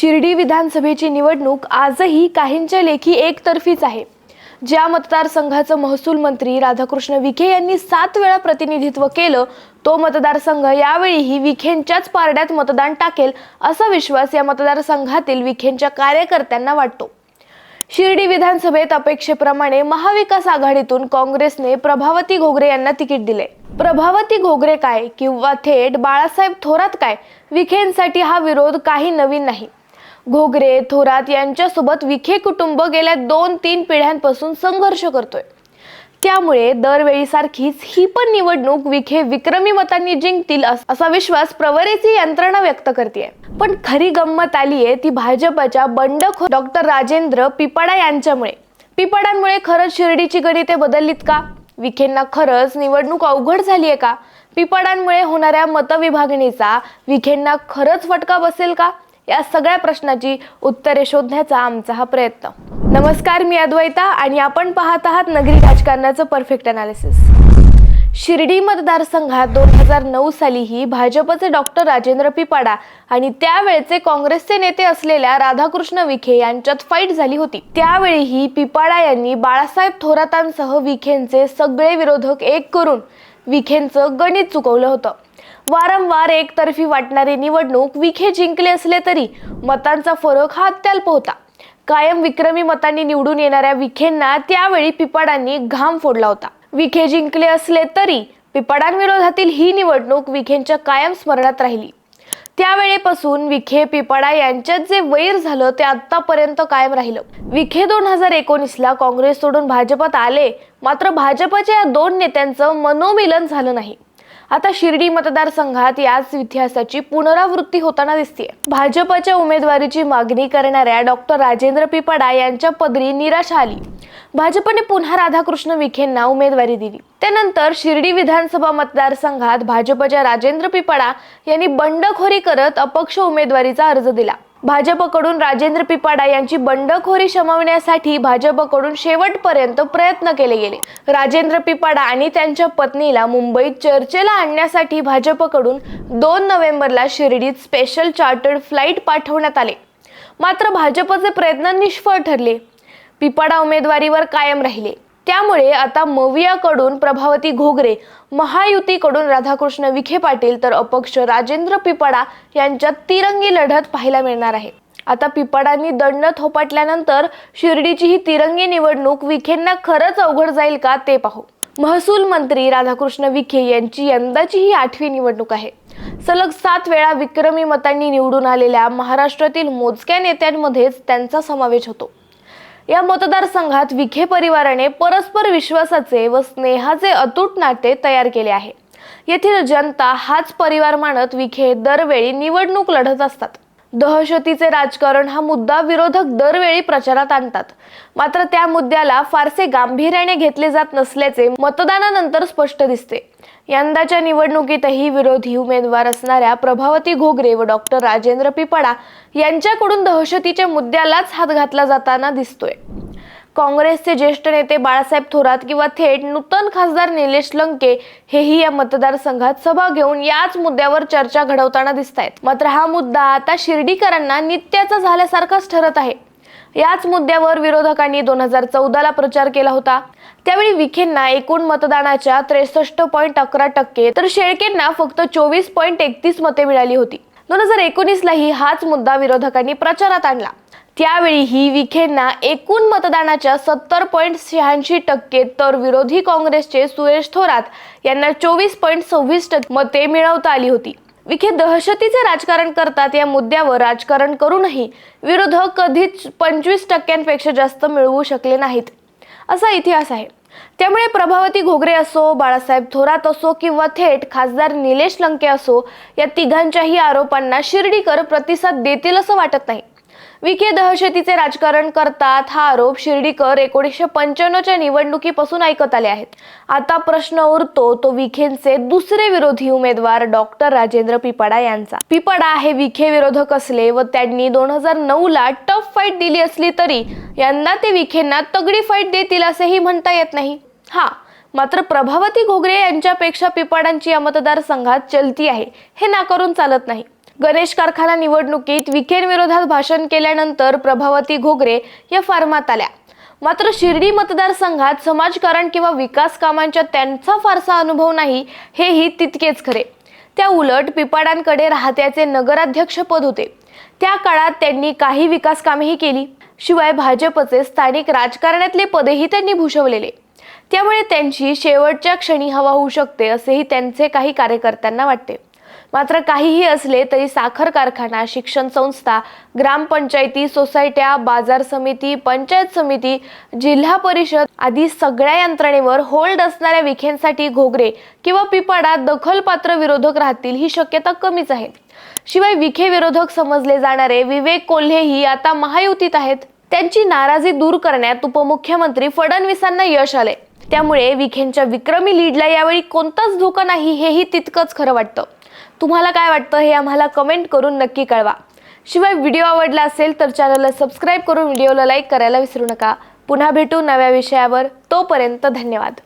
शिर्डी विधानसभेची निवडणूक आजही काहींच्या लेखी एकतर्फीच आहे. ज्या मतदारसंघाचं महसूल मंत्री राधाकृष्ण विखे यांनी सात वेळा प्रतिनिधित्व केलं तो मतदारसंघ यावेळीही विखेंच्याच पारड्यात मतदान टाकेल असा विश्वास या मतदारसंघातील विखेंच्या कार्यकर्त्यांना वाटतो. शिर्डी विधानसभेत अपेक्षेप्रमाणे महाविकास आघाडीतून काँग्रेसने प्रभावती घोगरे यांना तिकीट दिले. प्रभावती घोगरे काय किंवा थेट बाळासाहेब थोरात काय? विखेंसाठी हा विरोध काही नवीन नाही. घोगरे थोरात यांच्यासोबत विखे कुटुंब गेल्या दोन तीन पिढ्यांपासून संघर्ष करतोय. त्यामुळे दरवेळीसारखीच ही पण निवडणूक विखे विक्रमी मतांनी जिंकतील असा विश्वास प्रवरेची यंत्रणा व्यक्त करते पण खरी गंमत आलीये ती भाजपच्या बंडखोर डॉक्टर राजेंद्र पिपाडा यांच्यामुळे. पिपाडांमुळे खरंच शिर्डीची गणिते बदललीत का? विखेंना खरंच निवडणूक अवघड झाली आहे का? पिपाडांमुळे होणाऱ्या मतविभागणीचा विखेंना खरंच फटका बसेल का? या सगळ्या प्रश्नाची उत्तरे शोधण्याचा आमचा हा प्रयत्न. नमस्कार मी अद्वैता आणि आपण पाहत आहात नगरी राजकारणाचं परफेक्ट अनालिसिस शिर्डी मतदारसंघात दोन हजार नऊ सालीही भाजपचे डॉक्टर राजेंद्र पिपाडा आणि त्यावेळचे काँग्रेसचे नेते असलेल्या राधाकृष्ण विखे यांच्यात फाईट झाली होती. त्यावेळीही पिपाडा यांनी बाळासाहेब थोरातांसह विखेंचे सगळे विरोधक एक करून विखेंचं गणित चुकवलं होतं. वारंवार एकतर्फी वाटणारी निवडणूक विखे जिंकले असले तरी मतांचा फरक हा अत्यल्प होता. कायम विक्रमी मतांनी निवडून येणाऱ्या विखेंना त्यावेळी पिपाडांनी घाम फोडला होता. विखे जिंकले असले तरी पिपाडांविरोधातील ही निवडणूक विखेंच्या कायम स्मरणात राहिली. त्यावेळेपासून विखे पिपाडा यांच्यात जे वैर झालं ते आतापर्यंत कायम राहिलं. विखे दोन हजार एकोणीसला काँग्रेस सोडून भाजपात आले मात्र भाजपच्या या दोन नेत्यांचं मनोमिलन झालं नाही. आता शिर्डी मतदारसंघात याच इतिहासाची पुनरावृत्ती होताना दिसते भाजपच्या उमेदवारीची मागणी करणाऱ्या डॉक्टर राजेंद्र पिपाडा यांच्या पदरी निराशा आली. भाजपने पुन्हा राधाकृष्ण विखेंना उमेदवारी दिली. त्यानंतर शिर्डी विधानसभा मतदारसंघात भाजपच्या राजेंद्र पिपाडा यांनी बंडखोरी करत अपक्ष उमेदवारीचा अर्ज दिला. भाजपकडून राजेंद्र पिपाडा यांची बंडखोरी शमवण्यासाठी भाजपकडून शेवटपर्यंत प्रयत्न केले गेले. राजेंद्र पिपाडा आणि त्यांच्या पत्नीला मुंबईत चर्चेला आणण्यासाठी भाजपकडून दोन नोव्हेंबरला शिर्डीत स्पेशल चार्टर्ड फ्लाईट पाठवण्यात आले. मात्र भाजपचे प्रयत्न निष्फळ ठरले. पिपाडा उमेदवारीवर कायम राहिले. त्यामुळे आता मवियाकडून प्रभावती घोगरे महायुतीकडून राधाकृष्ण विखे पाटील तर अपक्ष राजेंद्र पिपाडा यांच्यात तिरंगी लढत पाहायला मिळणार आहे. आता पिपाडांनी दंड थोपटल्यानंतर शिर्डीची ही तिरंगी निवडणूक विखेंना खरंच अवघड जाईल का ते पाहू. महसूल मंत्री राधाकृष्ण विखे यांची यंदाची ही आठवी निवडणूक आहे. सलग सात वेळा विक्रमी मतांनी निवडून आलेल्या महाराष्ट्रातील मोजक्या नेत्यांमध्येच त्यांचा समावेश होतो. या मतदारसंघात विखे परिवाराने परस्पर विश्वासाचे व स्नेहाचे अतूट नाते तयार केले आहे. येथील जनता हाच परिवार मानत विखे दरवेळी निवडणूक लढत असतात. दहशतीचे राजकारण हा मुद्दा विरोधक दरवेळी प्रचारात आणतात. मात्र त्या मुद्द्याला फारसे गांभीर्याने घेतले जात नसल्याचे मतदानानंतर स्पष्ट दिसते. यंदाच्या निवडणुकीतही विरोधी उमेदवार असणाऱ्या प्रभावती घोगरे व डॉक्टर राजेंद्र पिपाडा यांच्याकडून दहशतीच्या मुद्द्यालाच हात घातला जाताना दिसतोय. काँग्रेसचे ज्येष्ठ नेते बाळासाहेब थोरात किंवा थेट नूतन खासदार निलेश लंके हेही या मतदारसंघात सभा घेऊन याच मुद्द्यावर चर्चा घडवताना दिसत आहेत मात्र हा मुद्दा आता शिर्डीकरांना नित्याचा झाल्यासारखाच ठरत आहे. याच मुद्द्यावर विरोधकांनी दोन हजार चौदाला प्रचार केला होता. त्यावेळी विखेंना एकूण मतदानाच्या त्रेसष्ट पॉईंट अकरा टक्के तर शेळकेंना फक्त चोवीस पॉईंट एकतीस मते मिळाली होती. दोन हजार एकोणीसलाही हाच मुद्दा विरोधकांनी प्रचारात आणला. त्यावेळीही विखेंना एकूण मतदानाच्या सत्तर पॉईंट शहाऐंशी टक्के तर विरोधी काँग्रेसचे सुरेश थोरात यांना चोवीस पॉईंट सव्वीस टक्के मते मिळवता आली होती. विखे दहशतीचे राजकारण करतात या मुद्द्यावर राजकारण करूनही विरोधक कधीच पंचवीस टक्क्यांपेक्षा जास्त मिळवू शकले नाहीत. असा इतिहास आहे. त्यामुळे प्रभावती घोगरे असो बाळासाहेब थोरात असो किंवा थेट खासदार निलेश लंके असो या तिघांच्याही आरोपांना शिर्डीकर प्रतिसाद देतील असं वाटत नाही. विखे दहशतीचे राजकारण करतात हा आरोप शिर्डीकर एकोणीसशे पंच्याण्णवच्या निवडणुकीपासून ऐकत आले आहेत. आता प्रश्न उरतो तो विखेंचे दुसरे विरोधी उमेदवार डॉक्टर राजेंद्र पिपाडा यांचा. पिपाडा हे विखे विरोधक असले व त्यांनी दोन हजार नऊ ला टफ फाईट दिली असली तरी यंदा ते विखेंना तगडी फाईट देतील असेही म्हणता येत नाही. हा मात्र प्रभावती घोगरे यांच्यापेक्षा पिपाडांची या मतदारसंघात चलती आहे हे नाकारून चालत नाही. गणेश कारखाना निवडणुकीत विखेंविरोधात भाषण केल्यानंतर प्रभावती घोगरे या फार्मात आल्या. मात्र शिर्डी मतदारसंघात समाजकारण किंवा विकास कामांच्या त्यांचा फारसा अनुभव नाही हेही तितकेच खरे. त्या उलट पिपाडांकडे राहत्याचे नगराध्यक्षपद होते. त्या काळात त्यांनी काही विकास कामेही केली. शिवाय भाजपचे स्थानिक राजकारणातले पदेही त्यांनी भूषवलेले. त्यामुळे त्यांची शेवटच्या क्षणी हवा होऊ शकते असेही त्यांचे काही कार्यकर्त्यांना वाटते. मात्र काहीही असले तरी साखर कारखाना शिक्षण संस्था ग्रामपंचायती सोसायट्या बाजार समिती पंचायत समिती जिल्हा परिषद आदी सगळ्या यंत्रणेवर होल्ड असणाऱ्या विखेंसाठी घोगरे किंवा पिपाडा दखलपात्र विरोधक राहतील ही शक्यता कमीच आहे. शिवाय विखे विरोधक समजले जाणारे विवेक कोल्हेही आता महायुतीत आहेत. त्यांची नाराजी दूर करण्यात उपमुख्यमंत्री फडणवीसांना यश आले त्यामुळे विखेंच्या विक्रमी लीडला यावेळी कोणताच धोका नाही हेही तितकंच खरं वाटतं. तुम्हाला काय वाटतं हे आम्हाला कमेंट करून नक्की कळवा. शिवाय व्हिडिओ आवडला असेल तर चॅनलला सबस्क्राईब करून व्हिडिओला लाईक करायला विसरू नका. पुन्हा भेटू नव्या विषयावर. तोपर्यंत धन्यवाद.